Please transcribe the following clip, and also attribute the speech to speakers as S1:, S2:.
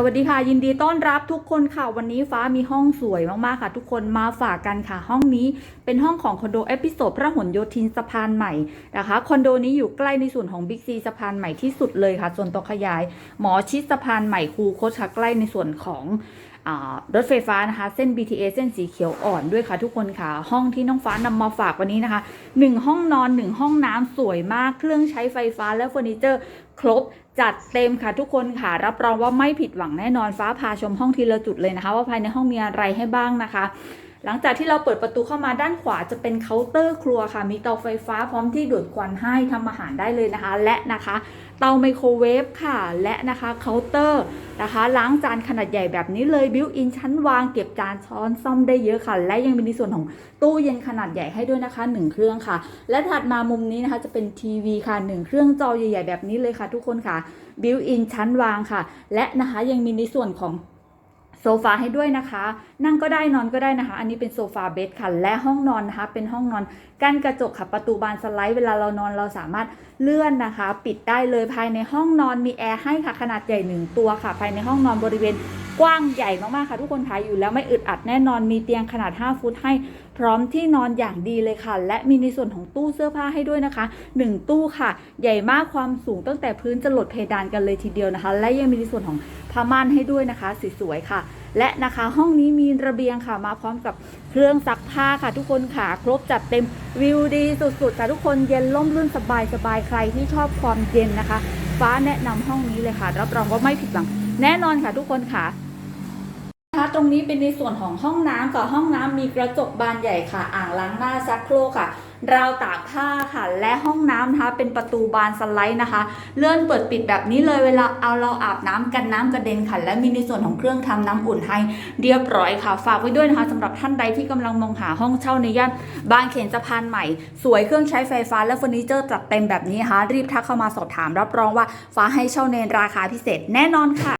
S1: สวัสดีค่ะ ยินดีต้อนรับทุกคนค่ะ วันนี้ฟ้ามีห้องสวยมาก ๆ ค่ะ ทุกคนมาฝากกันค่ะ ห้องนี้เป็นห้องของคอนโดเอพิโซดพระหนโยธินสะพานใหม่นะคะคอนโดนี้อยู่ใกล้ในส่วนของบิ๊กซีสะพานใหม่ที่สุดเลยค่ะส่วนต่อขยาย หมอชิดสะพานใหม่คูโคชค่ะใกล้ในส่วนของ รถไฟฟ้านะคะ เส้น BTS เส้นสีเขียวอ่อนด้วยค่ะทุกคนค่ะ ห้องที่น้องฟ้านำมาฝากวันนี้นะคะหนึ่งห้องนอนหนึ่งห้องน้ำสวยมากเครื่องใช้ไฟฟ้าและเฟอร์นิเจอร์ครบจัดเต็มค่ะทุกคนค่ะ รับรองว่าไม่ผิดหวังแน่นอนฟ้าพาชมห้องทีละจุดเลยนะคะ ว่าภายในห้องมีอะไรให้บ้างนะคะ หลังจากที่เราเปิดประตูเข้ามาด้านขวาจะเป็นเคาน์เตอร์ครัวค่ะ มีเตาไฟฟ้าพร้อมที่ดูดควันให้ทำอาหารได้เลยนะคะ และนะคะ เตาไมโครเวฟค่ะ และนะคะเคาน์เตอร์นะคะ ล้างจานขนาดใหญ่แบบนี้เลยบิวอินชั้นวางเก็บจานช้อนซ่อมได้เยอะค่ะ และยังมีในส่วนของตู้เย็นขนาดใหญ่ให้ด้วยนะคะหนึ่งเครื่องค่ะ และถัดมามุมนี้นะคะจะเป็นทีวีค่ะหนึ่งเครื่องจอใหญ่ ๆ แบบนี้เลยค่ะ ทุกคนค่ะบิวอินชั้นวางค่ะ และนะคะยังมีในส่วนของ โซฟาให้ด้วยนะคะ นั่งก็ได้นอนก็ได้นะคะ อันนี้เป็นโซฟาเบดค่ะ และห้องนอนนะคะ เป็นห้องนอนกั้นกระจกค่ะ ประตูบานสไลด์เวลาเรานอนเราสามารถเลื่อนนะคะ ปิดได้เลยภายในห้องนอนมีแอร์ให้ค่ะ ขนาดใหญ่หนึ่งตัวค่ะ ภายในห้องนอนบริเวณ กว้างใหญ่มากๆค่ะทุกคนค่ะอยู่แล้วไม่อึดอัดแน่นอนมีเตียงขนาด 5 ฟุตให้พร้อมที่นอนอย่างดีเลยค่ะ และมีในส่วนของตู้เสื้อผ้าให้ด้วยนะคะ 1 ตู้ค่ะ ใหญ่มากความสูงตั้งแต่พื้นจะหลดเพดานกันเลยทีเดียวนะคะ และยังมีในส่วนของผ้าม่านให้ด้วยนะคะสวยๆค่ะ และนะคะห้องนี้มีระเบียงค่ะมาพร้อมกับเครื่องซักผ้าค่ะ ทุกคนค่ะครบจัดเต็มวิวดีสุดๆค่ะทุกคนเย็นล่มลื่นสบายสบายๆใครที่ชอบความเย็นนะคะ ฟ้าแนะนำห้องนี้เลยค่ะ รับรองว่าไม่ผิดหวังแน่นอนค่ะทุกคนค่ะ คะตรงนี้เป็นในส่วนของห้องน้ำกับห้องน้ำมีกระจกบานใหญ่ค่ะ อ่างล้างหน้าซักโครกค่ะราวตากผ้าค่ะ และห้องน้ำนะคะ เป็นประตูบานสไลด์นะคะ เลื่อนเปิดปิดแบบนี้เลยเวลาเอาเราอาบน้ำกันน้ำกระเด็นค่ะ และมีในส่วนของเครื่องทำน้ำอุ่นให้เรียบร้อยค่ะ ฝากไว้ด้วยนะคะสำหรับท่านใดที่กำลังมองหาห้องเช่าในย่านบางเขนสะพานใหม่ สวยเครื่องใช้ไฟฟ้าและเฟอร์นิเจอร์จัดเต็มแบบนี้นะคะรีบทักเข้ามาสอบถามรับรองว่าฟ้าให้เช่าในราคาพิเศษแน่นอนค่ะ